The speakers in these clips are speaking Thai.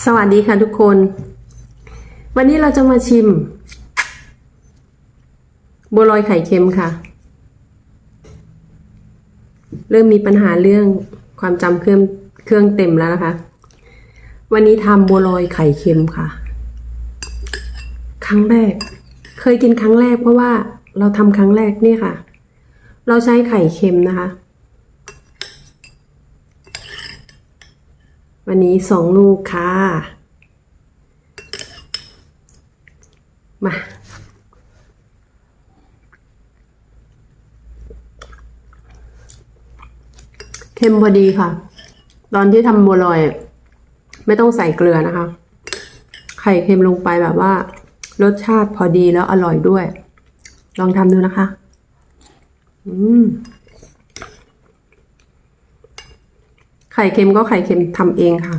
สวัสดีค่ะทุกคน วันนี้เราจะมาชิม บัวลอยไข่เค็มค่ะ เริ่มมีปัญหาเรื่องความจำเครื่องเครื่องเต็มแล้วนะคะ วันนี้ทำบัวลอยไข่เค็มค่ะ ครั้งแรก เคยกินครั้งแรกเพราะว่าเราทำครั้งแรกนี่ค่ะ เราใช้ไข่เค็มนะคะ วันนี้สองลูกค่ะ มา เค็มพอดีค่ะ ตอนที่ทำบัวลอย ไม่ต้องใส่เกลือนะคะ ไข่เค็มลงไปแบบว่า รสชาติพอดีแล้วอร่อยด้วย ลองทำดูนะคะ อืม ไข่เค็มก็ไข่เค็มทำเองค่ะ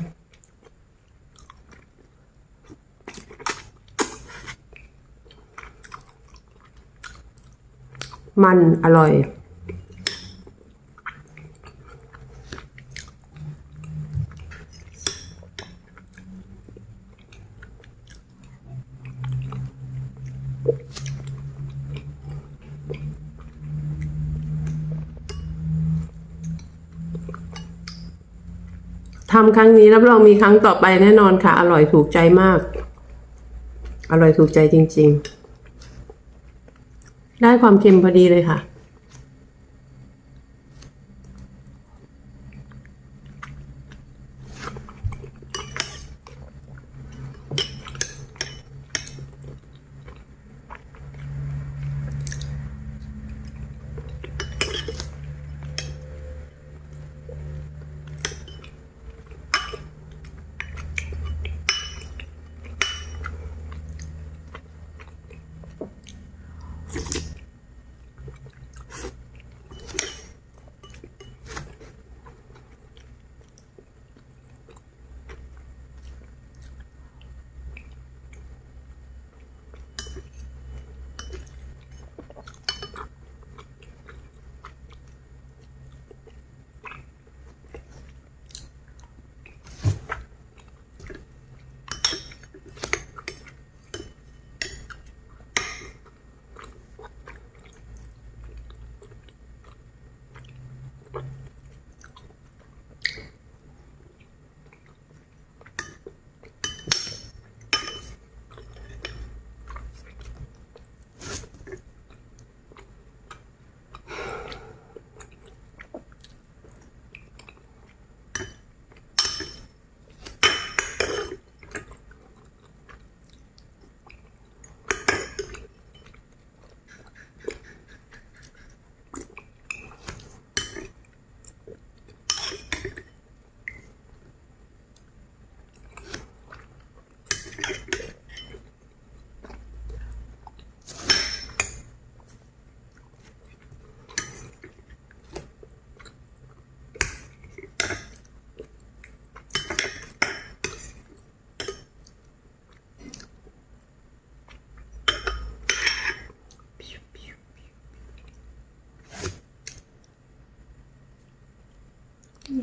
มันอร่อย ทำครั้งนี้รับรองมีครั้งต่อไปแน่นอนค่ะ อร่อยถูกใจมาก อร่อยถูกใจจริง ๆ ได้ความเค็มพอดีเลยค่ะ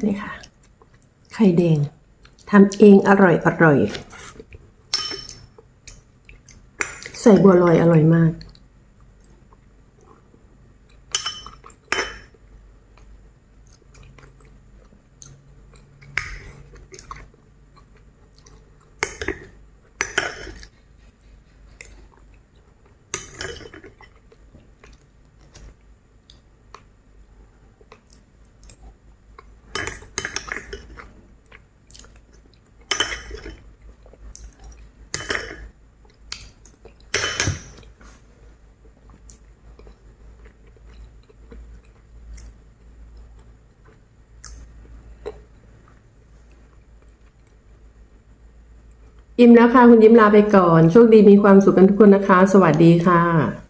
นี่ค่ะ ไข่แดงทำเองอร่อยอร่อย ใส่บัวลอยอร่อยมาก อิ่มแล้วค่ะ คุณยิ้มลาไปก่อน โชคดีมีความสุขกันทุกคนนะคะ สวัสดีค่ะ